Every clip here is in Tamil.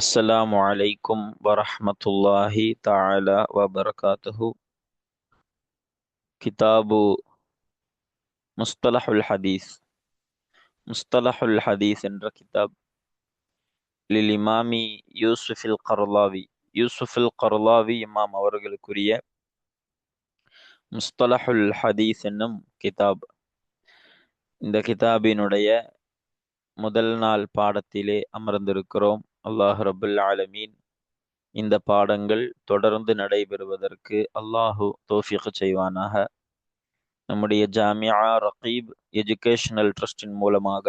அஸ்ஸலாமு அலைக்கும் வரஹமத்துல்லாஹி தாலா வபரகாத்துஹு. கிதாபு முஸ்தலஹுல் ஹதீஸ். முஸ்தலஹுல் ஹதீஸ் என்ற கிதாப். லில் இமாமி யூசுஃபில் கர்லாவி. யூசுஃபில் கர்லாவி இமாம் அவர்களுக்குரிய முஸ்தலஹுல் ஹதீஸ் என்னும் கிதாப். இந்த கிதாபினுடைய முதல் நாள் பாடத்திலே அமர்ந்திருக்கிறோம். அல்லாஹ் ரபுல் ஆலமீன். இந்த பாடங்கள் தொடர்ந்து நடைபெறுவதற்கு அல்லாஹு தோஃபிக் செய்வானாக. நம்முடைய ஜாமியா ரகீப் எஜுகேஷனல் ட்ரஸ்டின் மூலமாக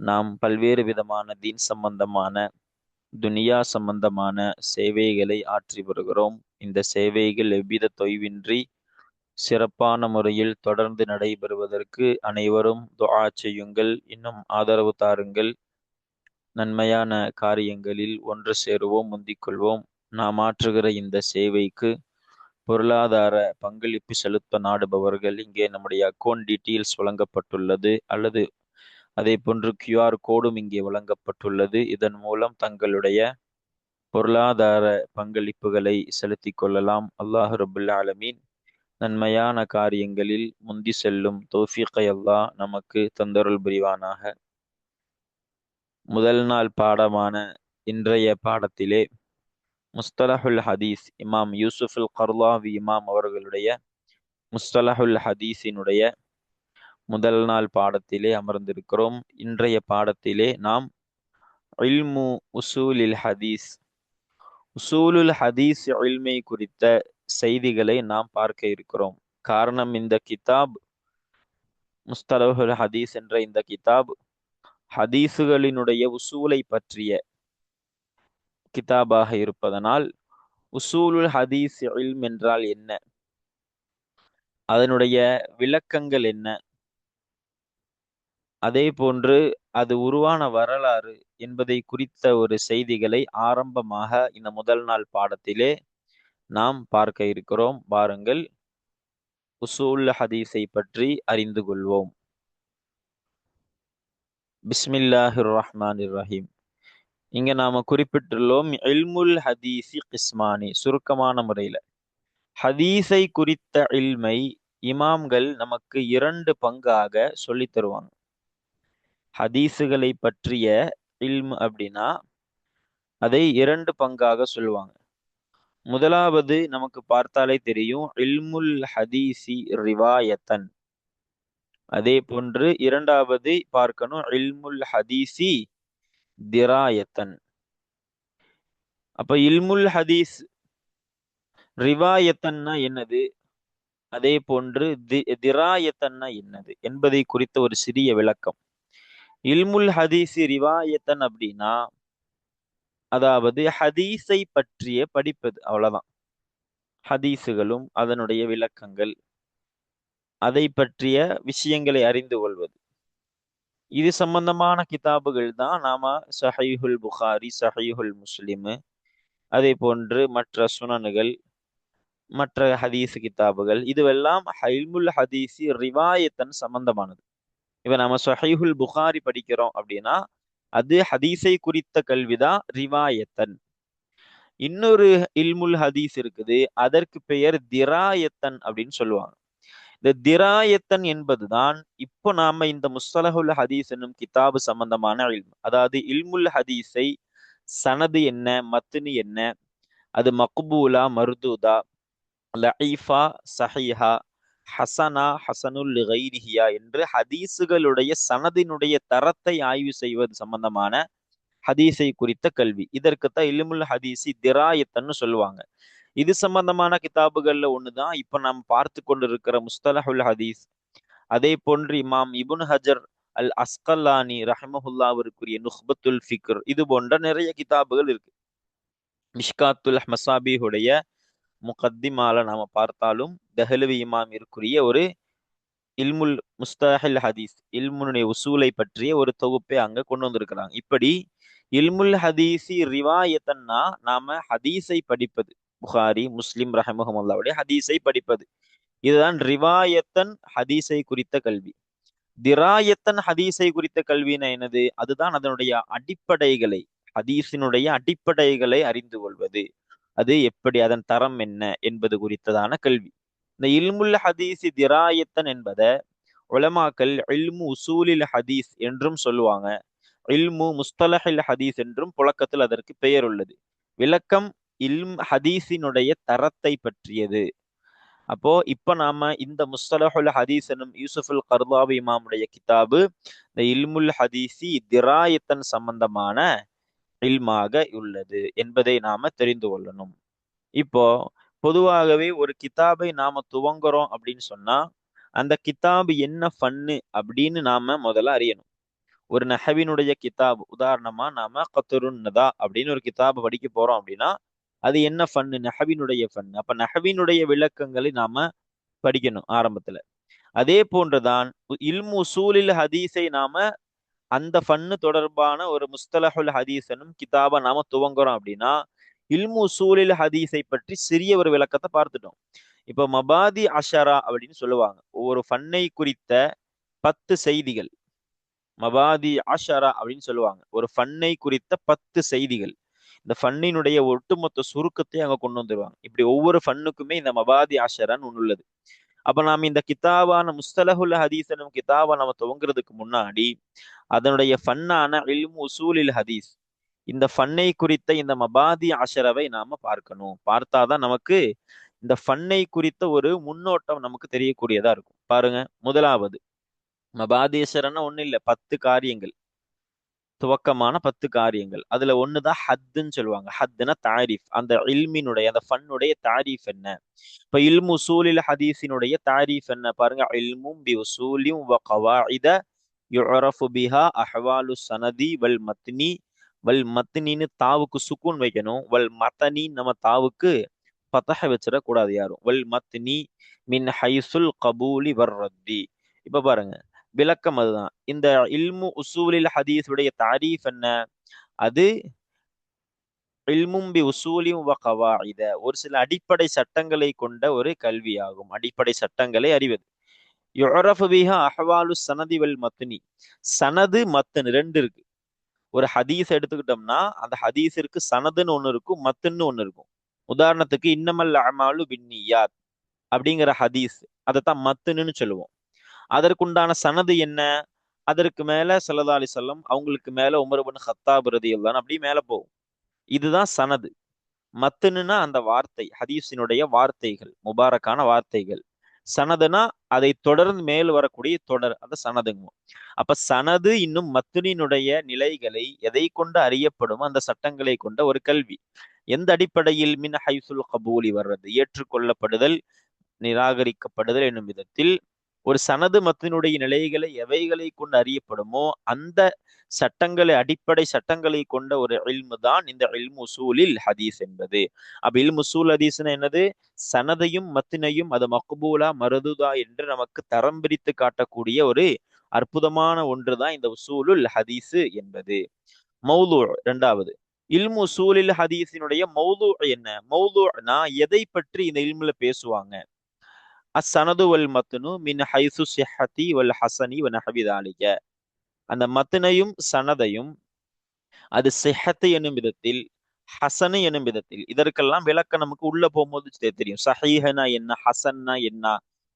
நாம் பல்வேறு விதமான தீன் சம்பந்தமான துனியா சம்பந்தமான சேவைகளை ஆற்றி வருகிறோம். இந்த சேவைகள் எவ்வித தொய்வின்றி சிறப்பான முறையில் தொடர்ந்து நடைபெறுவதற்கு அனைவரும் துஆ செய்யுங்கள். இன்னும் ஆதரவு தாருங்கள். நன்மையான காரியங்களில் ஒன்று சேருவோம் முந்திக்கொள்வோம். நாம் ஆற்றுகிற இந்த சேவைக்கு பொருளாதார பங்களிப்பு செலுத்த நாடுபவர்கள் இங்கே நம்முடைய அக்கௌண்ட் டீட்டெயில்ஸ் வழங்கப்பட்டுள்ளது அல்லது அதே போன்று கியூஆர் கோடும் இங்கே வழங்கப்பட்டுள்ளது. இதன் மூலம் தங்களுடைய பொருளாதார பங்களிப்புகளை செலுத்தி கொள்ளலாம். அல்லாஹ் ரபுல் ஆலமீன் நன்மையான காரியங்களில் முந்தி செல்லும் தோஃபிகை அல்லாஹ் நமக்கு தந்தருள் புரிவானாக. முதல் நாள் பாடமான இன்றைய பாடத்திலே முஸ்தலஹுல் ஹதீஸ் இமாம் யூசுஃபுல் கர்லாவி இமாம் அவர்களுடைய முஸ்தலஹுல் ஹதீஸினுடைய முதல் நாள் பாடத்திலே அமர்ந்திருக்கிறோம். இன்றைய பாடத்திலே நாம் இல்மு உசூலில் ஹதீஸ். உசூலுல் ஹதீஸ் இல்மை குறித்த செய்திகளை நாம் பார்க்க இருக்கிறோம். காரணம் இந்த கிதாப் முஸ்தலஹுல் ஹதீஸ் என்ற இந்த கிதாப் ஹதீஸுகளினுடைய உசூலை பற்றிய கிதாபாக இருப்பதனால் உசூலுல் ஹதீஸ் இல்ம் என்றால் என்ன? அதனுடைய விளக்கங்கள் என்ன? அதே போன்று அது உருவான வரலாறு என்பதை குறித்த ஒரு செய்திகளை ஆரம்பமாக இந்த முதல் நாள் பாடத்திலே நாம் பார்க்க இருக்கிறோம். பாருங்கள் உசூல் ஹதீஸை பற்றி அறிந்து கொள்வோம். பிஸ்மில்லாஹிர் ரஹ்மான் ரஹீம் இங்க நாம குறிப்பிட்டுள்ளோம் இல்முல் ஹதீசி கிஸ்மானி சுருக்கமான முறையில. ஹதீஸை குறித்த இல்மை இமாம்கள் நமக்கு இரண்டு பங்காக சொல்லி தருவாங்க. ஹதீஸுகளை பற்றிய இல்ம் அப்படின்னா அதை இரண்டு பங்காக சொல்லுவாங்க. முதலாவது நமக்கு பார்த்தாலே தெரியும் இல்முல் ஹதீசி ரிவாயத்தன். அதே போன்று இரண்டாவது பார்க்கணும் இல்முல் ஹதீசி திராயத்தன். அப்ப இல்முல் ஹதீஸ் ரிவாயத்தன்னா என்னது? அதே போன்று தி திராயத்தன்னா என்னது? என்பதை குறித்த ஒரு சிறிய விளக்கம். இல்முல் ஹதீசி ரிவாயத்தன் அப்படின்னா அதாவது ஹதீஸை பற்றிய படிப்பது அவ்வளவுதான். ஹதீஸுகளும் அதனுடைய விளக்கங்கள். அதை பற்றிய விஷயங்களை அறிந்து கொள்வது. இது சம்பந்தமான கிதாபுகள் தான். நாம சஹீஹுல் புகாரி சஹீஹுல் முஸ்லிமு அதே போன்று மற்ற சுனனுகள் மற்ற ஹதீஸ் கிதாபுகள். இதுவெல்லாம் ஹைல்முல் ஹதீஸி ரிவாயத்தன் சம்பந்தமானது. இப்போ நம்ம சஹீஹுல் புகாரி படிக்கிறோம் அப்படின்னா அது ஹதீஸை குறித்த கல்விதான் ரிவாயத்தன். இன்னொரு இல்முல் ஹதீஸ் இருக்குது. அதற்கு பெயர் திராயத்தன் அப்படின்னு சொல்லுவாங்க. இந்த திராயத்தன் என்பதுதான் இப்போ நாம இந்த முஸ்தலஹுல் ஹதீஸ் என்னும் கிதாபு சம்பந்தமான இல்ம். அதாவது இல்முல் ஹதீஸை சனது என்ன மத்துனு என்ன அது மக்பூலா மருதூதா லஈஃபா சஹீஹா ஹசனா ஹசனுல் கைரிஹியா என்று ஹதீஸுகளுடைய சனதினுடைய தரத்தை ஆய்வு செய்வது சம்பந்தமான ஹதீஸை குறித்த கல்வி. இதற்குத்தான் இல்முல் ஹதீசி திராயத்தன்னு சொல்லுவாங்க. இது சம்பந்தமான கிதாபுகள்ல ஒண்ணுதான். இப்ப நாம் பார்த்து கொண்டிருக்கிற முஸ்தலஹுல் ஹதீஸ். அதே போன்று இமாம் இபுன் ஹஜர் அல் அஸ்கல்லானி ரஹமஹுல்லாவிற்குரிய நுஹ்பத்துல் ஃபிக்ர் இது போன்ற நிறைய கிதாபுகள் இருக்கு. மிஷ்காத்துல் மசாபிஹுடைய முகத்திமால நாம பார்த்தாலும் தஹலுவி இமாம் இருக்குரிய ஒரு இல்முல் முஸ்தஹில் ஹதீஸ் இல்முனுடைய உசூலை பற்றிய ஒரு தொகுப்பை அங்க கொண்டு வந்திருக்கிறாங்க. இப்படி இல்முல் ஹதீசி ரிவாயத்தன்னா நாம ஹதீஸை படிப்பது. புகாரி முஸ்லிம் ரஹமஹமுல்லாவுடைய ஹதீஸை படிப்பது. இதுதான் ரிவாயத்தன் ஹதீஸை குறித்த கல்வி. திராயத்தன் ஹதீஸை குறித்த கல்வினா என்னது? அதுதான் அதனுடைய அடிப்படைகளை ஹதீஸினுடைய அடிப்படைகளை அறிந்து கொள்வது. அது எப்படி அதன் தரம் என்ன என்பது குறித்ததான கல்வி. இந்த இல்முல் ஹதீஸி திராயத்தன் என்பதை உலமாக்கல் இல்மு உசூலில் ஹதீஸ் என்றும் சொல்லுவாங்க. இல்மு முஸ்தலஹில் ஹதீஸ் என்றும் புழக்கத்தில் அதற்கு பெயர் உள்ளது. விளக்கம் இல்ம் ஹதீஸினுடைய தரத்தை பற்றியது. அப்போ இப்ப நாம இந்த முஸ்தலஹுல் ஹதீஸ் எனும் யூசுஃபுல் கர்தாவி இமாமுடைய கிதாபு இந்த இல்முல் ஹதீசி திராயத்தன் சம்பந்தமான இல்மாக உள்ளது என்பதை நாம தெரிந்து கொள்ளணும். இப்போ பொதுவாகவே ஒரு கிதாபை நாம துவங்குறோம் அப்படின்னு சொன்னா அந்த கிதாபு என்ன ஃபன்னு அப்படின்னு நாம முதல்ல அறியணும். ஒரு நஹவினுடைய கிதாப் உதாரணமா நாம கத்துருன்னதா அப்படின்னு ஒரு கிதாபு படிக்க போறோம் அப்படின்னா அது என்ன ஃபன்னு நஹவினுடைய ஃபன்னு அப்ப நஹவினுடைய விளக்கங்களை நாம படிக்கணும் ஆரம்பத்துல. அதே போன்றுதான் இல்மு சூலில் ஹதீஸை நாம அந்த ஃபன்னு தொடர்பான ஒரு முஸ்தலஹுல் ஹதீஸனும் கிதாபை நாம துவங்குறோம் அப்படின்னா இல்மு சூலில் ஹதீஸை பற்றி சிறிய ஒரு விளக்கத்தை பார்த்துட்டோம். இப்ப மபாதி அஷரா அப்படின்னு சொல்லுவாங்க. ஒவ்வொரு ஃபன்னை குறித்த பத்து செய்திகள். மபாதி அஷரா அப்படின்னு சொல்லுவாங்க. ஒரு ஃபன்னை குறித்த பத்து செய்திகள். இந்த ஃபன்னினுடைய ஒட்டுமொத்த சுருக்கத்தை அங்க கொண்டு வந்துருவாங்க. இப்படி ஒவ்வொரு ஃபன்னுக்குமே இந்த மபாதி ஆஷரான்னு ஒன்று உள்ளது. அப்ப நாம இந்த கிதாபான முஸ்தலஹுல் ஹதீஸ் எனும் கிதாபை நம்ம துவங்குறதுக்கு முன்னாடி அதனுடைய ஃபன்னான இல்மு உசூலில் ஹதீஸ். இந்த ஃபன்னை குறித்த இந்த மபாதி ஆஷரவை நாம பார்க்கணும். பார்த்தாதான் நமக்கு இந்த ஃபன்னை குறித்த ஒரு முன்னோட்டம் நமக்கு தெரியக்கூடியதா இருக்கும். பாருங்க முதலாவது. மபாதீஸ்வரன்னா ஒண்ணு இல்ல பத்து காரியங்கள். துவக்கமான பத்து காரியங்கள். அதுல ஒண்ணுதான் ஹத்துன்னு சொல்லுவாங்க. ஹத்துனா தாரிஃப். அந்த இல்மினுடைய அந்த ஃபன்னுடைய தாரிஃப் என்ன? இப்ப இல்மு சூலில் ஹதீஸினுடைய தாரிஃப் என்ன? பாருங்க இல்மும் பி உசூலியும் வ கவாயித யுரஃபு பிஹா அஹ்வாலு சனதி வல் மத்னி. வல் மத்னின்னு தாவுக்கு சுக்கூன் வைக்கணும். வல் மத்தனி நம்ம தாவுக்கு பத்தஹ வச்சிடக்கூடாது யாரும். வல் மத்னி மின் ஹைசுல் கபூலி வர்ரத்தி. இப்ப பாருங்க விளக்கம் அதுதான். இந்த இல்மு உசூலில் ஹதீஸுடைய தாரீஃப் என்ன? அது இல்மும்பி உசூலியும் வ ஒரு சில அடிப்படை சட்டங்களை கொண்ட ஒரு கல்வியாகும். அடிப்படை சட்டங்களை அறிவது. யுரஃபு பிஹா அஹ்வாலு சனதி வல் மத்துனி சனது மத்தன் ரெண்டு இருக்கு. ஒரு ஹதீஸ் எடுத்துக்கிட்டோம்னா அந்த ஹதீஸிற்கு சனதுன்னு ஒன்று இருக்கும் மத்துன்னு ஒன்று இருக்கும். உதாரணத்துக்கு இன்னமல் அமாலு பின்னியாத் அப்படிங்கிற ஹதீஸ். அதைத்தான் மத்துன்னு சொல்லுவோம். அதற்குண்டான சனது என்ன? அதற்கு மேல சல்லா அலி சொல்லம் அவங்களுக்கு மேல உமர்பன் ஹத்தாப் ரதி எல்லாம் அப்படி மேல போகும். இதுதான் சனது. மத்துனுனா அந்த வார்த்தை ஹதீஸினுடைய வார்த்தைகள் முபாரக்கான வார்த்தைகள். சனதுனா அதை தொடர்ந்து மேல் வரக்கூடிய தொடர் அந்த சனதுங்க அப்ப சனது இன்னும் மத்துனினுடைய நிலைகளை எதை கொண்டு அறியப்படும் அந்த சட்டங்களை கொண்ட ஒரு கல்வி. எந்த அடிப்படையில்? மின் ஹைசுல் கபூலி வர்றது. ஏற்றுக்கொள்ளப்படுதல் நிராகரிக்கப்படுதல் என்னும் விதத்தில் ஒரு சனது மத்தினுடைய நிலைகளை எவைகளை கொண்டு அறியப்படுமோ அந்த சட்டங்களை அடிப்படை சட்டங்களை கொண்ட ஒரு இல்மு தான் இந்த இல்மு ஹதீஸ் என்பது. அப்ப இல்மு ஹதீஸ்னா என்னது? சனதையும் மத்தினையும் அது மக்பூலா மருதுதா என்று நமக்கு தரம் பிரித்து காட்டக்கூடிய ஒரு அற்புதமான ஒன்றுதான் இந்த உசூலுல் ஹதீஸ் என்பது. மௌது இரண்டாவது. இல்மு சூலில் ஹதீஸினுடைய மௌது என்ன? மௌதுனா எதை பற்றி இந்த இல்முல பேசுவாங்க? அசனது வல் மத்னு மின் ஹைசு சிஹத்தி வல் ஹசனி வ ஹபிதாலிக அந்த மத்தினையும் சனதையும் அது சிஹத்து என்னும் விதத்தில் ஹசனு என்னும் விதத்தில் இதற்கெல்லாம் விளக்கம் நமக்கு உள்ள போகும்போது தெரியும். சஹீஹனா என்ன ஹசன்னா என்ன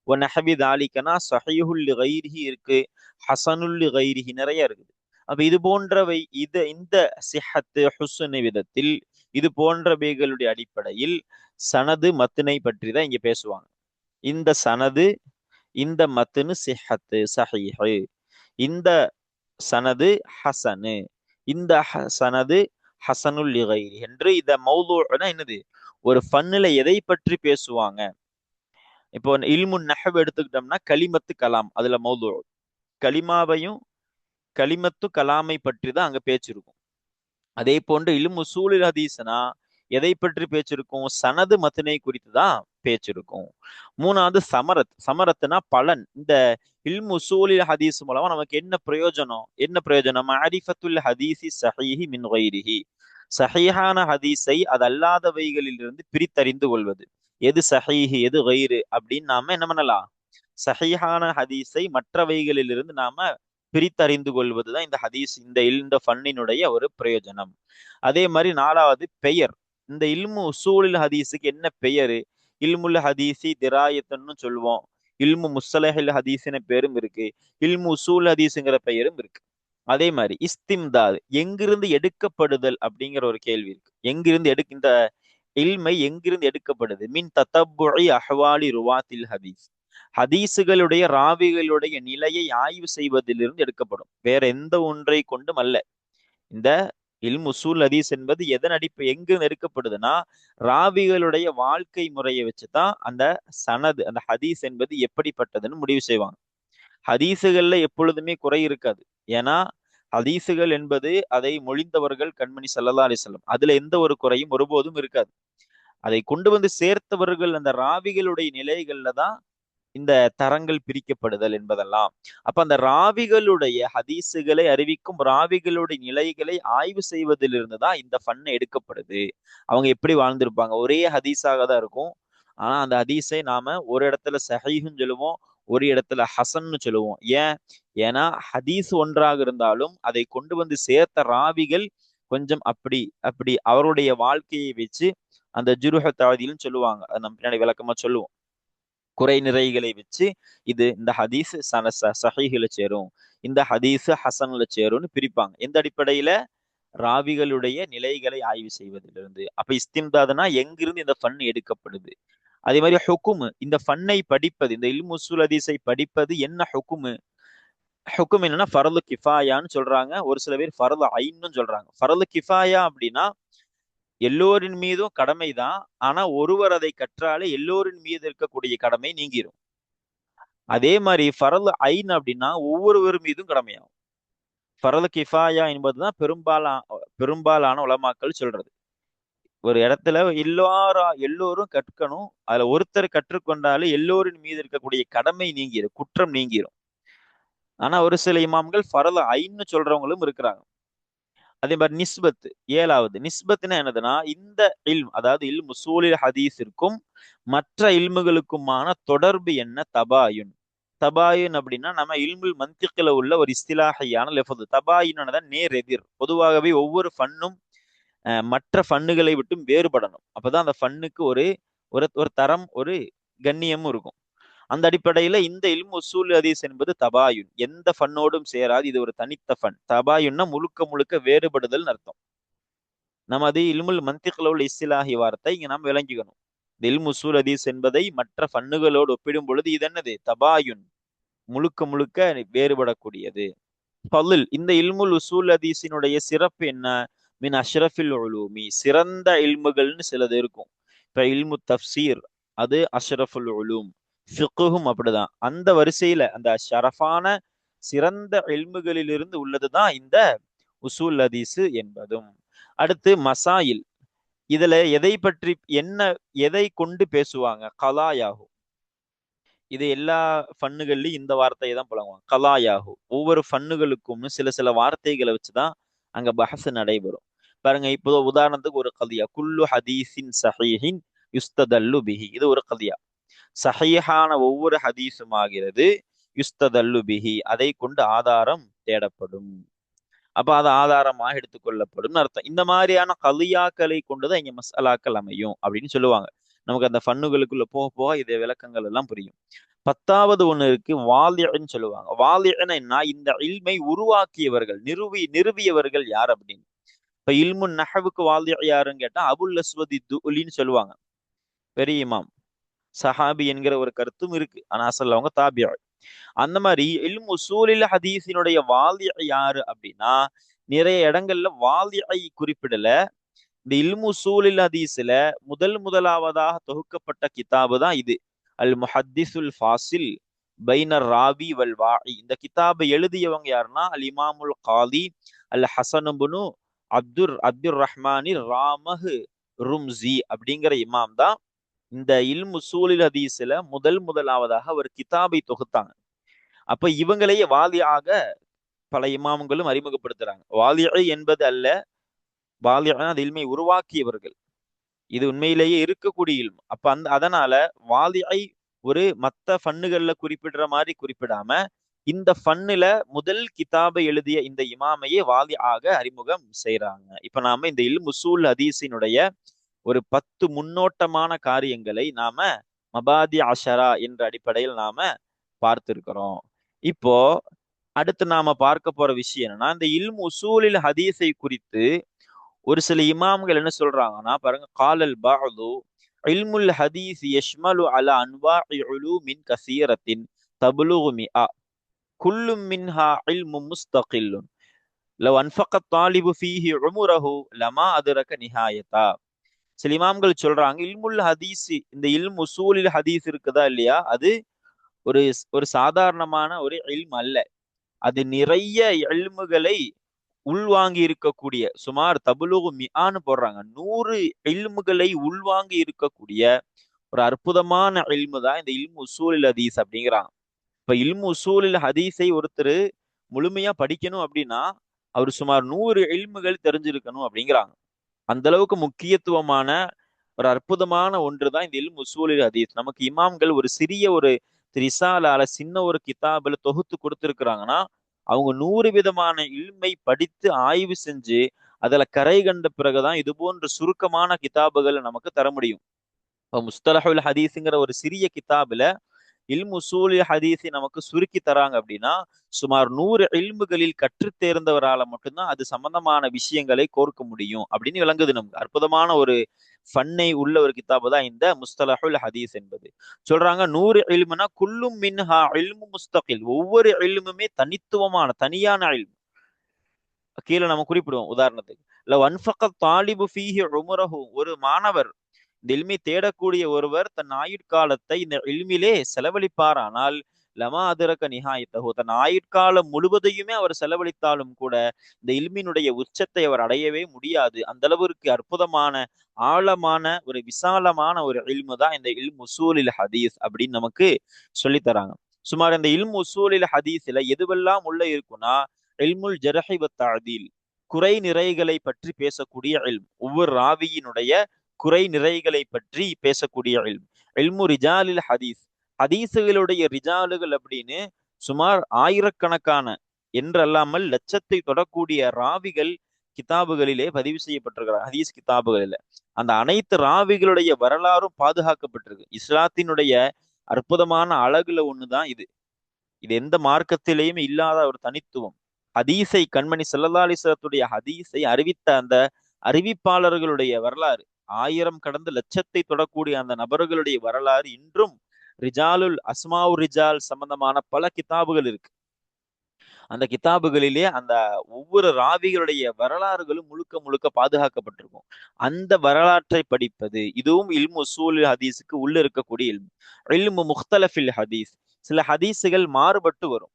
ஒன் நஹவி தாலிக்கனா சஹீஹுல் கைரிஹி இருக்கு ஹசனுல் கைரிஹி நிறைய இருக்குது. அப்ப இது போன்றவை இது இந்த சிஹத்து ஹுசுனு விதத்தில் இது போன்றவைகளுடைய அடிப்படையில் சனது மத்தினை பற்றி தான் இங்க பேசுவாங்க. இந்த சனது இந்த மத்துனு சிஹத்து சஹீஹு. இந்த சனது ஹசனு. இந்த சனது ஹசனுல் இகை என்று இந்த மௌதூனா என்னது? ஒரு ஃபன்னுல எதை பற்றி பேசுவாங்க? இப்போ இல்மு நஹவ் எடுத்துக்கிட்டோம்னா கலிமத்து கலாம் அதுல மௌதூ. கலிமாவையும் கலிமத்து கலாமை பற்றி தான் அங்க பேச்சிருக்கும். அதே போன்று இல்மு சூழல் ஹதீஸ்னா எதை பற்றி பேச்சிருக்கும்? சனது மத்தினை குறித்து தான் பேச்சிருக்கும் மூணாவது சமரத் சமரத்னா பலன். இந்த இல்மு சூலில் ஹதீஸ் மூலமா நமக்கு என்ன பிரயோஜனம்? என்ன பிரயோஜனம்? அரிஃபத்துல் ஹதீசி சஹீஹி மின் வைரிஹி சஹீஹான ஹதீஸை அது அல்லாதவைகளில் இருந்து பிரித்தறிந்து கொள்வது. எது சஹீஹி எது கயிறு அப்படின்னு நாம என்ன பண்ணலாம்? சஹீஹான ஹதீஸை மற்றவைகளிலிருந்து நாம பிரித்தறிந்து கொள்வதுதான் இந்த ஹதீஸ் இந்த இந்த ஃபன்னினுடைய ஒரு பிரயோஜனம். அதே மாதிரி நாலாவது பெயர். இந்த இல்மு உசூலில் ஹதீஸுக்கு என்ன பெயரு? இல்முல் ஹதீசி திராயத்தன்னு சொல்லுவோம். இல்மு முஸ்ஸலஹில் ஹதீஸ்னு பேரும் இருக்கு. இல்மு உசூல் ஹதீஸுங்கிற பெயரும் இருக்கு. அதே மாதிரி இஸ்திம்தாத் எங்கிருந்து எடுக்கப்படுதல் அப்படிங்கிற ஒரு கேள்வி இருக்கு. எங்கிருந்து எடு இந்த இல்மை எங்கிருந்து எடுக்கப்படுது? மின் தத்தபுழி அஹ்வாலி ருவாத்தில் ஹதீஸ். ஹதீஸுகளுடைய ராவிகளுடைய நிலையை ஆய்வு செய்வதிலிருந்து எடுக்கப்படும். வேற எந்த ஒன்றை கொண்டும் அல்ல. இந்த இல் முசூல் ஹதீஸ் என்பது எதன் அடிப்பு எங்கு நெருக்கப்படுதுன்னா ராவிகளுடைய வாழ்க்கை முறையை வச்சுதான் அந்த சனது அந்த ஹதீஸ் என்பது எப்படிப்பட்டதுன்னு முடிவு செய்வாங்க. ஹதீஸுகள்ல எப்பொழுதுமே குறை இருக்காது. ஏன்னா ஹதீஸுகள் என்பது அதை மொழிந்தவர்கள் கண்மணி சல்லா அலிசல்லம் அதுல எந்த ஒரு குறையும் ஒருபோதும் இருக்காது. அதை கொண்டு வந்து சேர்த்தவர்கள் அந்த ராவிகளுடைய நிலைகள்ல தான் இந்த தரங்கள் பிரிக்கப்படுதல் என்பதெல்லாம். அப்ப அந்த ராவிகளுடைய ஹதீஸுகளை அறிவிக்கும் ராவிகளுடைய நிலைகளை ஆய்வு செய்வதிலிருந்து தான் இந்த ஃபன் எடுக்கப்படுது. அவங்க எப்படி வாழ்ந்திருப்பாங்க? ஒரே ஹதீஸாக தான் இருக்கும். ஆனா அந்த ஹதீஸை நாம ஒரு இடத்துல சஹீஹுன்னு சொல்லுவோம் ஒரு இடத்துல ஹசன்னு சொல்லுவோம். ஏன்? ஏன்னா ஹதீஸ் ஒன்றாக இருந்தாலும் அதை கொண்டு வந்து சேர்த்த ராவிகள் கொஞ்சம் அப்படி அப்படி அவருடைய வாழ்க்கையை வச்சு அந்த ஜுருஹ தாதியிலும் சொல்லுவாங்க. நம்ம பின்னாடி விளக்கமா சொல்லுவோம். குறை நிறைகளை வச்சு இது இந்த ஹதீஸ் சன சஹீஹில சேரும். இந்த ஹதீஸ் ஹசன்ல சேரும்னு பிரிப்பாங்க. எந்த அடிப்படையில? ராவிகளுடைய நிலைகளை ஆய்வு செய்வதிலிருந்து. அப்ப இஸ்திம்தாதுனா எங்கிருந்து இந்த ஃபன் எடுக்கப்படுது? அதே மாதிரி ஹுக்கும். இந்த ஃபன்னை படிப்பது இந்த இல்முசூல் ஹதீஸை படிப்பது என்ன ஹுக்குமு? ஹுக்கும் என்னன்னா ஃபரலு கிஃபாயான்னு சொல்றாங்க. ஒரு சில பேர் ஃபரலு ஐன்னு சொல்றாங்க. ஃபரலு கிஃபாயா அப்படின்னா எல்லோரின் மீதும் கடமைதான். ஆனா ஒருவர் அதை கற்றாலே எல்லோரின் மீது இருக்கக்கூடிய கடமை நீங்கிரும். அதே மாதிரி ஃபரல் ஐன் அப்படின்னா ஒவ்வொருவர் மீதும் கடமையாகும். ஃபரல் கிஃபாயா என்பதுதான் பெரும்பாலா பெரும்பாலான உலமாக்கள் சொல்றது. ஒரு இடத்துல எல்லாரா எல்லோரும் கற்கணும். அதுல ஒருத்தர் கற்றுக்கொண்டாலே எல்லோரின் மீது இருக்கக்கூடிய கடமை நீங்கிரும் குற்றம் நீங்கிரும். ஆனா ஒரு சில இமாம்கள் ஃபரல் ஐன்னு சொல்றவங்களும் இருக்கிறாங்க. அதே மாதிரி நிஸ்பத் ஏழாவது. நிஸ்பத்னா என்னதுன்னா இந்த இல்ம் அதாவது இல் முசூலில் ஹதீஸிற்கும் மற்ற இல்முகளுக்குமான தொடர்பு என்ன? தபாயுன். தபாயுன் அப்படின்னா நம்ம இல்முல் மந்திக்கில் உள்ள ஒரு இஸ்திலாஹையான லெஃபது. தபாயுன்னு தான் நேர் எதிர். பொதுவாகவே ஒவ்வொரு ஃபன்னும் மற்ற ஃபன்னுகளை விட்டும் வேறுபடணும். அப்பதான் அந்த ஃபன்னுக்கு ஒரு ஒரு ஒரு தரம் ஒரு கண்ணியமும் இருக்கும். அந்த அடிப்படையில இந்த இல்மு உசூல் ஹதீஸ் என்பது தபாயுன். எந்த ஃபன்னோடும் சேராது. இது ஒரு தனித்த ஃபன் தபாயுன்னா முழுக்க முழுக்க வேறுபடுதல் அர்த்தம். நம்ம அது இல்முல் மந்திக்கில் உள்ள இஸ்லாஹி வார்த்தை இங்க நாம் விளங்கிக்கணும். இந்த இல்மு உசூல் ஹதீஸ் என்பதை மற்ற ஃபன்னுகளோடு ஒப்பிடும் பொழுது இது என்னது? தபாயுன். முழுக்க முழுக்க வேறுபடக்கூடியது. பல்லில் இந்த இல்முல் உசூல் ஹதீஸினுடைய சிறப்பு என்ன? மின் அஷ்ரஃபில் உலூமி. சிறந்த இல்முகள்னு சிலது இருக்கும். இப்ப இல்மு தப்சீர் அது அஷ்ரஃபுல் உலூம். ஃபிக்குஹும் அப்படிதான். அந்த வரிசையில அந்த ஷரஃபான சிறந்த எல்முகளிலிருந்து உள்ளதுதான் இந்த உசூல் அதீசு என்பதும். அடுத்து மசாயில். இதுல எதை பற்றி என்ன எதை கொண்டு பேசுவாங்க? கலாயாகு இது எல்லா ஃபன்னுகள்லயும் இந்த வார்த்தையை தான் புழங்குவாங்க கலாயாகு ஒவ்வொரு ஃபன்னுகளுக்கும் சில சில வார்த்தைகளை வச்சுதான் அங்க பஹசு நடைபெறும். பாருங்க இப்போ உதாரணத்துக்கு ஒரு கதியா. குல்லு ஹதீஸின் சஹீஹின் யுஸ்ததல்லு பிஹி. இது ஒரு கதியா. சஹீஹான ஒவ்வொரு ஹதீஸும் ஆகிறது யுஸ்ததல்லு பிஹி அதை கொண்டு ஆதாரம் தேடப்படும். அப்ப அது ஆதாரமாக எடுத்துக்கொள்ளப்படும் அர்த்தம். இந்த மாதிரியான கலியாக்களை கொண்டுதான் இங்க மசாலாக்கள் அமையும் அப்படின்னு சொல்லுவாங்க. நமக்கு அந்த ஃபன்னுகளுக்குள்ள போக போக இது விளக்கங்கள் எல்லாம் புரியும். பத்தாவது ஒண்ணு இருக்கு வாலியன்னு சொல்லுவாங்க. வாலியன்னா என்ன? இந்த இல்மை உருவாக்கியவர்கள் நிறுவி நிறுவியவர்கள் யார் அப்படின்னு? இப்ப இல்மு நஹவுக்கு வாலிய யாருன்னு கேட்டா அபுல் அஸ்வதி துலின்னு சொல்லுவாங்க. பெரிய இமாம். சஹாபி என்கிற ஒரு கருத்தும் இருக்கு. ஆனா அசல் அவங்க தாபியா அந்த மாதிரி இல்மு சூலில் ஹதீஸினுடைய வாலிய யாரு அப்படின்னா நிறைய இடங்கள்ல வாலியை குறிப்பிடல. இந்த இல்மு சூலில் ஹதீஸ்ல முதல் முதலாவதாக தொகுக்கப்பட்ட கிதாபு தான் இது. அல் முஹத்திசுல் ஃபாசில் பைனர் ராவி வல் வாஇ இந்த கிதாபை எழுதியவங்க யாருன்னா அல் இமாமுல் காலி அல் ஹசனுபுனு அப்துர் அப்துர் ரஹ்மானி ராமஹு ரும்சி அப்படிங்கிற இமாம் தான் இந்த இல்மு சூலில் ஹதீஸ்ல முதல் முதலாவதாக ஒரு கிதாபை தொகுத்தாங்க. அப்ப இவங்களையே வாலியாக பல இமாம்களும் அறிமுகப்படுத்துறாங்க. வாலியை என்பது அல்ல வாலியான அது இல்மை உருவாக்கியவர்கள். இது உண்மையிலேயே இருக்கக்கூடிய இல்மு. அப்ப அந்த அதனால வாலியை ஒரு மத்த ஃபன்னுகள்ல குறிப்பிடுற மாதிரி குறிப்பிடாம இந்த ஃபன்னுல முதல் கிதாபை எழுதிய இந்த இமாமையே வாதி ஆக அறிமுகம் செய்யறாங்க இப்ப நாம இந்த இல் முசூல் ஹதீஸினுடைய ஒரு பத்து முன்னோட்டமான காரியங்களை நாம மபாதி அஷரா என்ற அடிப்படையில் நாம பார்த்திருக்கிறோம். இப்போ அடுத்து நாம பார்க்க போற விஷயம் என்னன்னா இந்த இல்ம் உசூலில் ஹதீஸை குறித்து ஒரு சில இமாம்கள் என்ன சொல்றாங்கன்னா பாருங்க காலல் பாது இல்முல் ஹதீஸ் யஷ்மலு அலா அன்வாஇ மின் கசீரத்தின் தபுலுமி அ குல்லும் மின்ஹா இல்மு முஸ்தகில்லுன். லவ் அன்ஃபக தாலிபு ஃபீஹி உமுரஹு லமா அதுரக நிஹாயத்தா. சில இமாம்கள் சொல்றாங்க இல்முல் ஹதீஸ் இந்த இல் உசூலில் ஹதீஸ் இருக்குதா இல்லையா? அது ஒரு ஒரு சாதாரணமான ஒரு இல்ம் அல்ல. அது நிறைய எல்முகளை உள்வாங்கி இருக்கக்கூடிய சுமார் தபுலுகு மியான்னு போடுறாங்க. நூறு எல்முகளை உள்வாங்கி இருக்கக்கூடிய ஒரு அற்புதமான இல்மு தான் இந்த இல்மு உசூலில் ஹதீஸ் அப்படிங்கிறாங்க. இப்ப இல்மு உசூலில் ஹதீஸை ஒருத்தர் முழுமையா படிக்கணும் அப்படின்னா அவர் சுமார் நூறு எல்முகள் தெரிஞ்சிருக்கணும் அப்படிங்கிறாங்க. அந்த அளவுக்கு முக்கியத்துவமான ஒரு அற்புதமான ஒன்று தான் இந்த இல்மு உசூலில் ஹதீஸ். நமக்கு இமாம்கள் ஒரு சிறிய ஒரு ரிசாலால சின்ன ஒரு கிதாபில் தொகுத்து கொடுத்துருக்குறாங்கன்னா அவங்க நூறு விதமான இல்மை படித்து ஆய்வு செஞ்சு அதுல கரை கண்ட பிறகுதான் இது போன்ற சுருக்கமான கிதாபுகளை நமக்கு தர முடியும். இப்போ முஸ்தலஹுல் ஹதீஸுங்கிற ஒரு சிறிய கிதாபில் இல்முசூலி ஹதீஸை நமக்கு சுருக்கி தராங்க அப்படின்னா சுமார் நூறு இல்முகளில் கற்று தேர்ந்தவரால மட்டும்தான் அது சம்பந்தமான விஷயங்களை கோர்க்க முடியும் அப்படின்னு விளங்குது நமக்கு. அற்புதமான ஒரு ஃபன்னை உள்ள ஒரு கிதாபு தான் இந்த முஸ்தலஹுல் ஹதீஸ் என்பது. சொல்றாங்க நூறு இல்முனா குல்லும் மின்ஹா இல்மு முஸ்தகில். ஒவ்வொரு இல்முமே தனித்துவமான தனியான இல்மு. கீழே நம்ம குறிப்பிடுவோம் உதாரணத்துக்கு. லவ் அன்ஃபக தாலிபு ஃபீஹி உமரஹு. ஒரு மாணவர் இந்த தேடக்கூடிய ஒருவர் தன் ஆயுட்காலத்தை இந்த இல்மிலே செலவழிப்பாரானால் லமா அதிரக நிகாயத்தகோ தன் ஆயுட்காலம் முழுவதையுமே அவர் செலவழித்தாலும் கூட இந்த இல்மினுடைய உச்சத்தை அவர் அடையவே முடியாது. அந்த அளவிற்கு அற்புதமான ஆழமான ஒரு விசாலமான ஒரு இல்மு தான் இந்த இல் உசூலில் ஹதீஸ் அப்படின்னு நமக்கு சொல்லித்தராங்க சுமார் இந்த இல்ம் உசூலில் ஹதீஸ்ல எதுவெல்லாம் உள்ள இருக்குன்னா இல்முல் ஜரஹி தாதீல் குறை நிறைகளை பற்றி பேசக்கூடிய இல்ம் ஒவ்வொரு ராவியினுடைய குறை நிறைகளை பற்றி பேசக்கூடிய இல்மு ரிஜாலில் ஹதீஸ். ஹதீஸுகளுடைய ரிஜாலுகள் அப்படின்னு சுமார் ஆயிரக்கணக்கான என்றல்லாமல் லட்சத்தை தொடக்கூடிய ராவிகள் கிதாபுகளிலே பதிவு செய்யப்பட்டிருக்கிறார் ஹதீஸ் கிதாபுகளில. அந்த அனைத்து ராவிகளுடைய வரலாறும் பாதுகாக்கப்பட்டிருக்கு. இஸ்லாத்தினுடைய அற்புதமான அழகுல ஒண்ணுதான் இது. இது எந்த மார்க்கத்திலேயுமே இல்லாத ஒரு தனித்துவம். ஹதீஸை கண்மணி செல்லதாலிசத்துடைய ஹதீஸை அறிவித்த அந்த அறிவிப்பாளர்களுடைய வரலாறு. ஆயிரம் கடந்த லட்சத்தை தொடக்கூடிய அந்த நபர்களுடைய வரலாறு இன்றும் ரிஜாலுல் அஸ்மாவு ரிஜால் சம்பந்தமான பல கிதாபுகள் இருக்கு. அந்த கிதாபுகளிலே அந்த ஒவ்வொரு ராவிகளுடைய வரலாறுகளும் முழுக்க முழுக்க பாதுகாக்கப்பட்டிருக்கும். அந்த வரலாற்றை படிப்பது இதுவும் இல்மு சூல் ஹதீஸுக்கு உள்ள இருக்கக்கூடிய இல்மு. இல்மு முஹ்தலஃபில் ஹதீஸ். சில ஹதீஸுகள் மாறுபட்டு வரும்.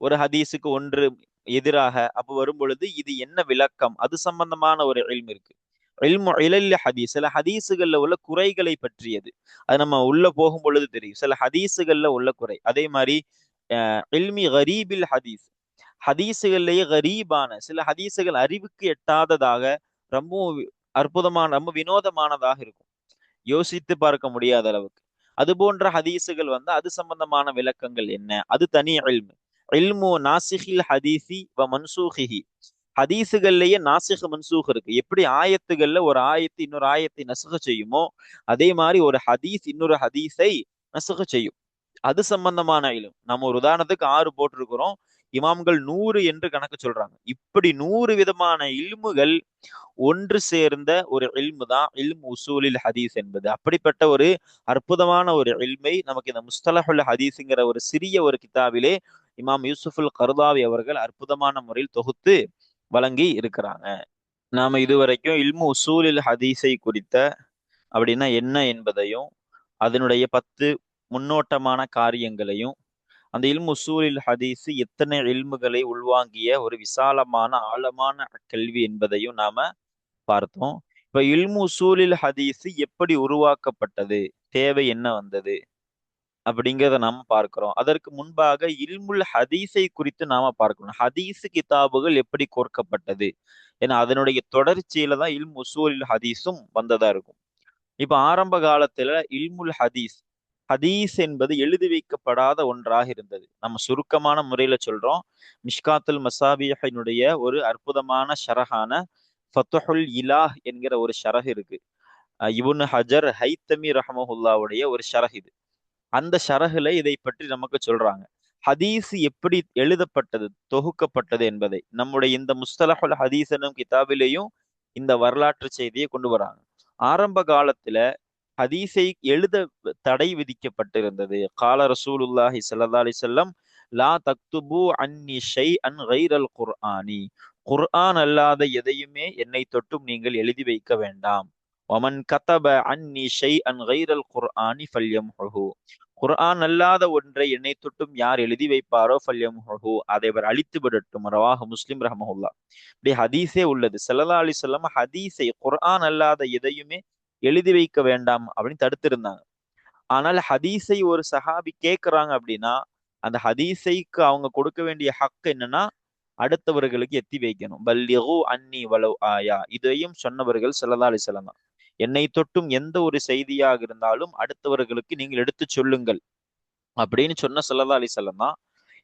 ஒரு ஹதீஸுக்கு ஒன்று எதிராக அப்போ வரும் பொழுது இது என்ன விளக்கம்? அது சம்பந்தமான ஒரு இல்மு இருக்கு. இலல்ல ஹதீஸ். சில ஹதீஸுகள்ல உள்ள குறைகளை பற்றியது. அது நம்ம உள்ள போகும் பொழுது தெரியும். சில ஹதீஸுகள்ல உள்ள குறை. அதே மாதிரி இல்மி கரீபில் ஹதீஸ். ஹதீஸுகள்லேயே கரீபான சில ஹதீஸுகள் அறிவுக்கு எட்டாததாக ரொம்ப அற்புதமான ரொம்ப வினோதமானதாக இருக்கும். யோசித்து பார்க்க முடியாத அளவுக்கு. அது போன்ற ஹதீஸுகள் வந்து அது சம்பந்தமான விளக்கங்கள் என்ன? அது தனி இல்மு. இல்மு நாசிஹில் ஹதீசி வ மன்சூஹிஹி ஹதீஸுகள்லயே நாசிக மன்சூக் இருக்கு. எப்படி ஆயத்துகள்ல ஒரு ஆயத்து இன்னொரு ஆயத்தை நசுக செய்யுமோ அதே மாதிரி ஒரு ஹதீஸ் இன்னொரு ஹதீஸை நசுக செய்யும். அது சம்பந்தமான இலும் நம்ம ஒரு உதாரணத்துக்கு ஆறு போட்டிருக்கிறோம். இமாம்கள் நூறு என்று கணக்கு சொல்றாங்க. இப்படி நூறு விதமான இல்முகள் ஒன்று சேர்ந்த ஒரு இல்மு தான் இல்ம் உசூலில் ஹதீஸ் என்பது. அப்படிப்பட்ட ஒரு அற்புதமான ஒரு இல்மை நமக்கு இந்த முஸ்தலஹுல் ஹதீஸுங்கிற ஒரு சிறிய ஒரு கிதாபிலே இமாம் யூசுஃபுல் கருதாவி அவர்கள் அற்புதமான முறையில் தொகுத்து வழங்கி இருக்கிறாங்க. நாம இதுவரைக்கும் இல்மு உசூலில் ஹதீஸை குறித்த அப்படின்னா என்ன என்பதையும் அதனுடைய பத்து முன்னோட்டமான காரியங்களையும் அந்த இல்மு உசூலில் ஹதீஸ் எத்தனை இல்முகளை உள்வாங்கிய ஒரு விசாலமான ஆழமான கல்வி என்பதையும் நாம பார்த்தோம். இப்போ இல்மு உசூலில் ஹதீஸ் எப்படி உருவாக்கப்பட்டது? தேவை என்ன வந்தது? அப்படிங்கிறத நாம பார்க்கிறோம். அதற்கு முன்பாக இல்முல் ஹதீஸை குறித்து நாம பார்க்கணும். ஹதீஸ் கிதாபுகள் எப்படி கோர்க்கப்பட்டது? ஏன்னா அதனுடைய தொடர்ச்சியில தான் இல்மு உசூலில் ஹதீஸும் வந்ததா இருக்கும். இப்ப ஆரம்ப காலத்துல இல்முல் ஹதீஸ் ஹதீஸ் என்பது எழுதி வைக்கப்படாத ஒன்றாக இருந்தது. நம்ம சுருக்கமான முறையில சொல்றோம். மிஷ்காத்துல் மசாபியினுடைய ஒரு அற்புதமான ஷரஹான ஃபத்துஹுல் இலாஹ் என்கிற ஒரு ஷரஹ் இருக்கு. இவனு ஹஜர் ஹைத்தமி ரஹமஹுல்லாவுடைய ஒரு ஷரஹ் இது. அந்த ஷரகுல இதை பற்றி நமக்கு சொல்றாங்க. ஹதீஸ் எப்படி எழுதப்பட்டது தொகுக்கப்பட்டது என்பதை. நம்முடைய இந்த முஸ்தலஹுல் ஹதீஸ் எனும் கிதாபிலேயும் இந்த வரலாற்று செய்தியை கொண்டு வராங்க. ஆரம்ப காலத்துல ஹதீஸை எழுத தடை விதிக்கப்பட்டிருந்தது. கால ரசூலுல்லாஹி சல்லா அலி செல்லம் லா தக்துபு அன்னி ஷை அன் கைரல் குர்ஆனி. குர்ஆன் அல்லாத எதையுமே என்னை தொட்டும் நீங்கள் எழுதி வைக்க வேண்டாம். ஒமன் கதப அன்னி ஷை அன் கைரல் குர்ஆனி ஃபல்யம் குர்ஆன் அல்லாத ஒன்றை என்னை தொட்டும் யார் எழுதி வைப்பாரோ ஃபல்யம் அதை அவர் அழித்து விடட்டும். ரவாக முஸ்லிம் ரஹமஹுல்லா. இப்படி ஹதீஸே உள்ளது. சல்லா அலி சொல்லாம ஹதீஸை குர்ஆன் அல்லாத எதையுமே எழுதி வைக்க வேண்டாம் அப்படின்னு தடுத்திருந்தாங்க. ஆனால் ஹதீஸை ஒரு சஹாபி கேட்குறாங்க அப்படின்னா அந்த ஹதீஸைக்கு அவங்க கொடுக்க வேண்டிய ஹக் என்னன்னா அடுத்தவர்களுக்கு எத்தி வைக்கணும். பல்யகு அன்னி வலவ் ஆயா. இதையும் சொன்னவர்கள் சல்லா அலி தான். என்னை தொட்டும் எந்த ஒரு செய்தியாக இருந்தாலும் அடுத்தவர்களுக்கு நீங்கள் எடுத்து சொல்லுங்கள். அப்படின்னு சொன்ன சல்லா அலிசல்லம் தான்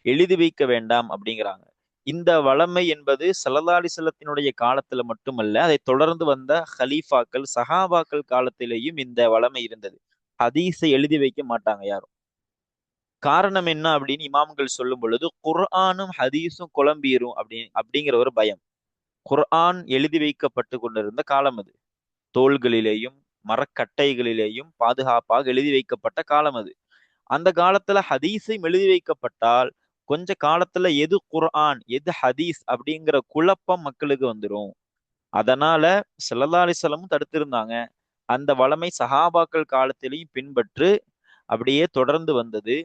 எழுதி வைக்க வேண்டாம் அப்படிங்கிறாங்க. இந்த வளமை என்பது சல்லா அலிசல்லத்தினுடைய காலத்துல மட்டுமல்ல அதை தொடர்ந்து வந்த ஹலீஃபாக்கள் சஹாபாக்கள் காலத்திலேயும் இந்த வளமை இருந்தது. ஹதீஸை எழுதி வைக்க மாட்டாங்க யாரும். காரணம் என்ன அப்படின்னு இமாம்கள் சொல்லும் பொழுது குர்ஆனும் ஹதீஸும் குழம்பிரும் அப்படின்னு அப்படிங்கிற ஒரு பயம். குர்ஆன் எழுதி வைக்கப்பட்டு கொண்டிருந்த காலம் அது. தோள்களிலேயும் மரக்கட்டைகளிலேயும் பாதுகாப்பாக எழுதி வைக்கப்பட்ட காலம் அது. அந்த காலத்துல ஹதீஸையும் எழுதி வைக்கப்பட்டால் கொஞ்ச காலத்துல எது குர்ஆன் எது ஹதீஸ் அப்படிங்கிற குழப்பம் மக்களுக்கு வந்துடும் அதனால சல்லா அலிசல்லமும் தடுத்திருந்தாங்க. அந்த வளமை சஹாபாக்கள் காலத்திலையும் பின்பற்று அப்படியே தொடர்ந்து வந்தது.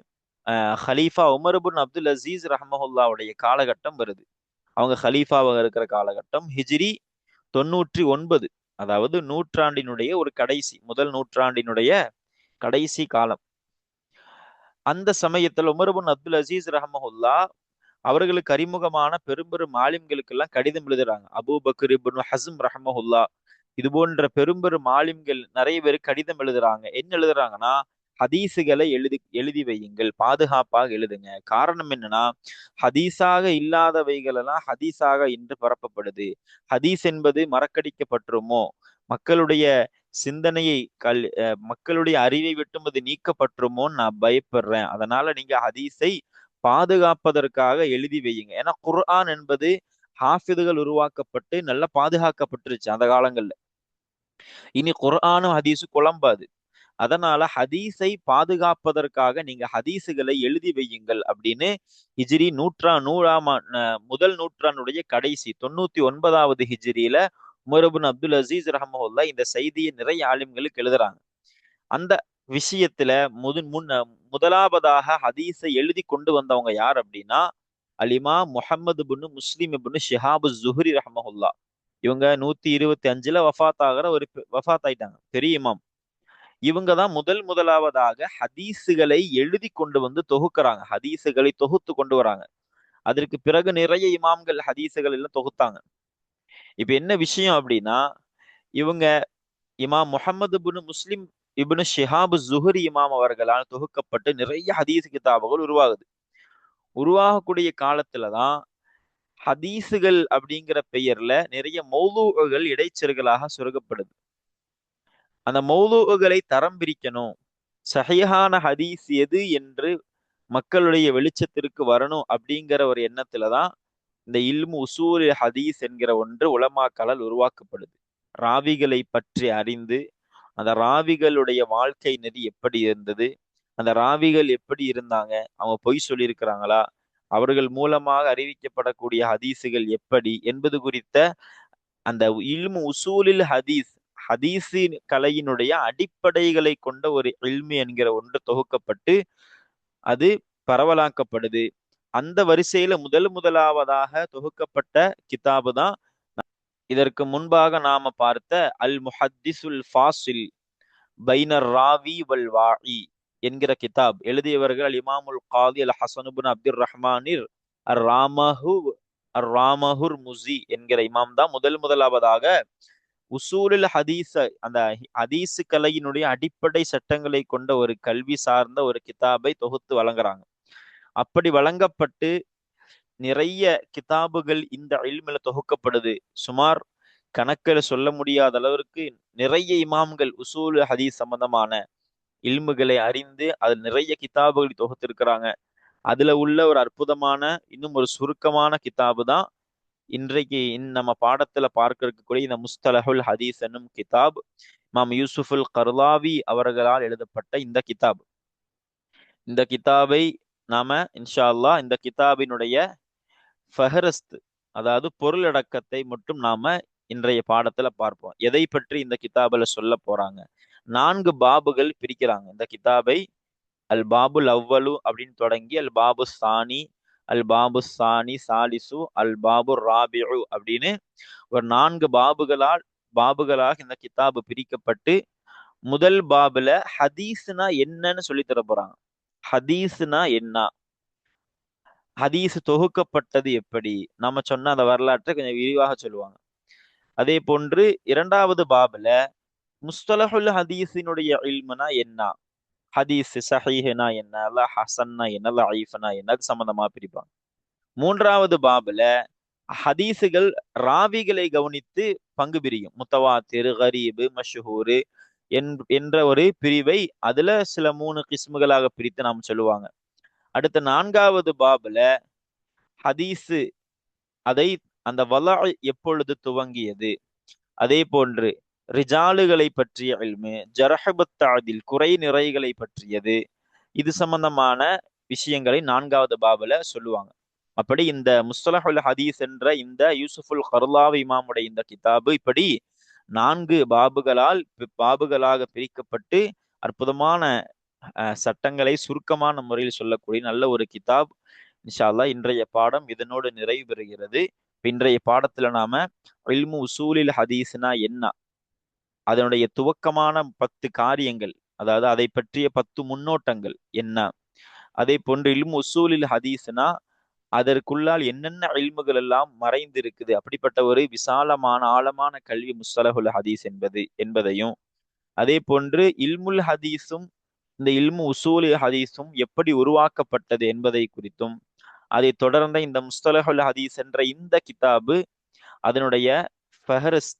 ஹலீஃபா உமர்புன் அப்துல் அசீஸ் ரஹமஹுல்லாவுடைய காலகட்டம் வருது. அவங்க ஹலீஃபாவாக இருக்கிற காலகட்டம் ஹிஜ்ரி தொண்ணூற்றி ஒன்பது. அதாவது நூற்றாண்டினுடைய ஒரு கடைசி முதல் நூற்றாண்டினுடைய கடைசி காலம். அந்த சமயத்தில் உமர்புன் அப்துல் அசீஸ் ரஹமஹுல்லா அவர்களுக்கு அறிமுகமான பெரும் பெரும் மாலிம்களுக்கு எல்லாம் கடிதம் எழுதுறாங்க. அபு பக்ர் இபுன் ஹசம் ரஹமஹுல்லா இது போன்ற பெரும் பெரும் மாலிம்கள் நிறைய பேர் கடிதம் எழுதுறாங்க. என்ன எழுதுறாங்கன்னா ஹதீஸுகளை எழுதி எழுதி வையுங்கள் பாதுகாப்பாக எழுதுங்க. காரணம் என்னன்னா ஹதீஸாக இல்லாதவைகள் எல்லாம் ஹதீஸாக இன்று பரப்பப்படுது. ஹதீஸ் என்பது மறக்கடிக்கப்பட்டுருமோ? மக்களுடைய சிந்தனையை கல் மக்களுடைய அறிவை விட்டும் அது நீக்கப்பட்டுருமோன்னு நான் பயப்படுறேன். அதனால நீங்க ஹதீஸை பாதுகாப்பதற்காக எழுதி வையுங்க. ஏன்னா குர்ஆன் என்பது ஹாஃபிதுகள் உருவாக்கப்பட்டு நல்லா பாதுகாக்கப்பட்டுருச்சு அந்த காலங்கள்ல. இனி குர்ஆனும் ஹதீஸும் குழம்பாது. அதனால ஹதீஸை பாதுகாப்பதற்காக நீங்க ஹதீஸுகளை எழுதி வையுங்கள் அப்படின்னு ஹிஜ்ரி நூற்றா நூறாம் முதல் நூற்றாண்டுடைய கடைசி தொண்ணூத்தி ஒன்பதாவது ஹிஜ்ரியில உமரபுன் அப்துல் அசீஸ் ரஹமஹுல்லா இந்த செய்தியை நிறைய ஆலிம்களுக்கு எழுதுறாங்க. அந்த விஷயத்துல முது முன் முதலாவதாக ஹதீஸை எழுதி கொண்டு வந்தவங்க யார் அப்படின்னா அலிமா முஹம்மது புன்னு முஸ்லிம் புன்னு ஷிஹாபு ஜுஹரி ரஹமஹுல்லா இவங்க நூத்தி இருபத்தி அஞ்சுல வஃத் ஆகிற ஒரு வஃத் ஆயிட்டாங்க. பெரிய இமாம். இவங்க தான் முதல் முதலாவதாக ஹதீஸுகளை எழுதி கொண்டு வந்து தொகுக்கிறாங்க. ஹதீஸுகளை தொகுத்து கொண்டு வராங்க. அதற்கு பிறகு நிறைய இமாம்கள் ஹதீஸுகள் எல்லாம் தொகுத்தாங்க. இப்ப என்ன விஷயம் அப்படின்னா இவங்க இமாம் முகமது புனு முஸ்லிம் இப்னு ஷிஹாபு ஜுஹரி இமாம் அவர்களால் தொகுக்கப்பட்டு நிறைய ஹதீஸ் கிதாபுகள் உருவாகுது. உருவாகக்கூடிய காலத்துலதான் ஹதீஸுகள் அப்படிங்கிற பெயர்ல நிறைய மௌலூகள் இடைச்சல்களாக சுருகப்படுது. அந்த மௌலூகளை தரம் பிரிக்கணும். சஹிஹான ஹதீஸ் எது என்று மக்களுடைய வெளிச்சத்திற்கு வரணும் அப்படிங்கிற ஒரு எண்ணத்துலதான் இந்த இல்மு உசூல் ஹதீஸ் என்கிற ஒன்று உலமாக்களால் உருவாக்கப்படுது. ராவிகளை பற்றி அறிந்து அந்த ராவிகளுடைய வாழ்க்கை நெறி எப்படி இருந்தது அந்த ராவிகள் எப்படி இருந்தாங்க அவங்க பொய் சொல்லியிருக்கிறாங்களா அவர்கள் மூலமாக அறிவிக்கப்படக்கூடிய ஹதீஸுகள் எப்படி என்பது குறித்த அந்த இல்மு உசூலில் ஹதீஸ் ஹதீசி கலையினுடைய அடிப்படைகளை கொண்ட ஒரு இல்மி என்கிற ஒன்று தொகுக்கப்பட்டு அது பரவலாக்கப்படுது. அந்த வரிசையில முதல் முதலாவதாக தொகுக்கப்பட்ட கிதாபு தான் இதற்கு முன்பாக நாம பார்த்த அல் முஹத்திசுல் ஃபாசில் பைனர் ராவி வல் வாஇ என்கிற கிதாப். எழுதியவர்கள் இமாமுல் காதி அல் ஹசனுபின் அப்துல் ரஹ்மானிர் அர் ராமஹு அர் ராமஹுர் முசி என்கிற இமாம் தான் முதல் முதலாவதாக உசூலில் ஹதீஸ அந்த ஹதீஸு கலையினுடைய அடிப்படை சட்டங்களை கொண்ட ஒரு கல்வி சார்ந்த ஒரு கிதாபை தொகுத்து வழங்குறாங்க. அப்படி வழங்கப்பட்டு நிறைய கிதாபுகள் இந்த இல்மில தொகுக்கப்படுது. சுமார் கணக்கில் சொல்ல முடியாத அளவிற்கு நிறைய இமாம்கள் உசூல் ஹதீஸ் சம்பந்தமான இல்முகளை அறிந்து அதில் நிறைய கிதாபுகள் தொகுத்திருக்கிறாங்க. அதுல உள்ள ஒரு அற்புதமான இன்னும் ஒரு சுருக்கமான கிதாபு தான் இன்றைக்கு நம்ம பாடத்துல பார்க்க இருக்கக்கூடிய இந்த முஸ்தலஹுல் ஹதீஸ் என்னும் கிதாப் மாம் யூசுஃபுல் கர்லாவி அவர்களால் எழுதப்பட்ட இந்த கிதாப். இந்த கிதாபை நாம இன்ஷா அல்லா இந்த கிதாபினுடைய ஃபஹரஸ்த் அதாவது பொருளடக்கத்தை மட்டும் நாம இன்றைய பாடத்துல பார்ப்போம். எதை பற்றி இந்த கிதாபில் சொல்ல போறாங்க? நான்கு பாபுகள் பிரிக்கிறாங்க. இந்த கிதாபை அல் பாபுல் அவ்வலு அப்படின்னு தொடங்கி அல் பாபு சானி அல் பாபு சானி சாலிசு அல் பாபு ராபியு அப்படின்னு ஒரு நான்கு பாபுகளால் பாபுகளாக இந்த கிதாபு பிரிக்கப்பட்டு முதல் பாபுல ஹதீஸ்னா என்னன்னு சொல்லி தர போறாங்க. ஹதீஸ்னா என்ன? ஹதீஸ் தொகுக்கப்பட்டது எப்படி? நம்ம சொன்ன அந்த வரலாற்றை கொஞ்சம் விரிவாக சொல்லுவாங்க. அதே போன்று இரண்டாவது பாபுல முஸ்தலஹுல் ஹதீஸினுடைய இல்முனா என்ன? ஹதீஸ் சஹீஹனா என்ன? அல்ல ஹசன்னா என்ன? அல்ல ஐஃபனா என்ன? அது சம்மந்தமாக பிரிப்பாங்க. மூன்றாவது பாபில் ஹதீஸுகள் ராவிகளை கவனித்து பங்கு பிரியும். முத்தவாத்திரு ஹரீபு மஷஹூரு என்ற ஒரு பிரிவை அதுல சில மூணு கிஸ்முகளாக பிரித்து நாம் சொல்லுவாங்க. அடுத்த நான்காவது பாபுல ஹதீஸு அதை அந்த வலா எப்பொழுது துவங்கியது? அதே போன்று ரிஜாலுகளை பற்றிய இல்மு ஜரஹபத்தாதில் குறை நிறைகளை பற்றியது. இது சம்பந்தமான விஷயங்களை நான்காவது பாபுல சொல்லுவாங்க. அப்படி இந்த முஸ்தலஹுல் ஹதீஸ் என்ற இந்த யூசுஃபுல் ஹர்லாவ் இமாமுடைய இந்த கிதாபு இப்படி நான்கு பாபுகளால் பாபுகளாக பிரிக்கப்பட்டு அற்புதமான சட்டங்களை சுருக்கமான முறையில் சொல்லக்கூடிய நல்ல ஒரு கிதாப். இன்ஷால்லா இன்றைய பாடம் இதனோடு நிறைவு பெறுகிறது. இன்றைய பாடத்துல நாம இல்மு உசூலில் ஹதீஸ்னா என்ன? அதனுடைய துவக்கமான பத்து காரியங்கள் அதாவது அதை பற்றிய பத்து முன்னோட்டங்கள் என்ன? அதே போன்று இல்மு உசூலில் ஹதீஸ்னா அதற்குள்ளால் என்னென்ன அழிமுகள் எல்லாம் மறைந்து இருக்குது அப்படிப்பட்ட ஒரு விசாலமான ஆழமான கல்வி முஸ்தலகுல் ஹதீஸ் என்பது என்பதையும் அதே போன்று இல்முல் ஹதீஸும் இந்த இல்மு உசூலி ஹதீஸும் எப்படி உருவாக்கப்பட்டது என்பதை குறித்தும் அதை தொடர்ந்த இந்த முஸ்தலகுல் ஹதீஸ் என்ற இந்த கிதாபு அதனுடைய ஃபஹரஸ்த்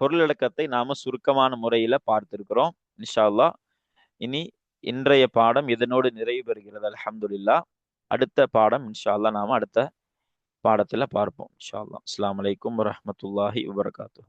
பொருளடக்கத்தை நாம சுருக்கமான முறையில பார்த்திருக்கிறோம். இன்ஷால்லா இனி இன்றைய பாடம் இதனோடு நிறைவு பெறுகிறது. அலமதுல்லா அடுத்த பாடம் இன்ஷால்லா நாம அடுத்த பாடத்துல பார்ப்போம். இன்ஷால்லா அஸ்லாம் வலைக்கம் வரமத்துல்லாஹி வபரகாத்து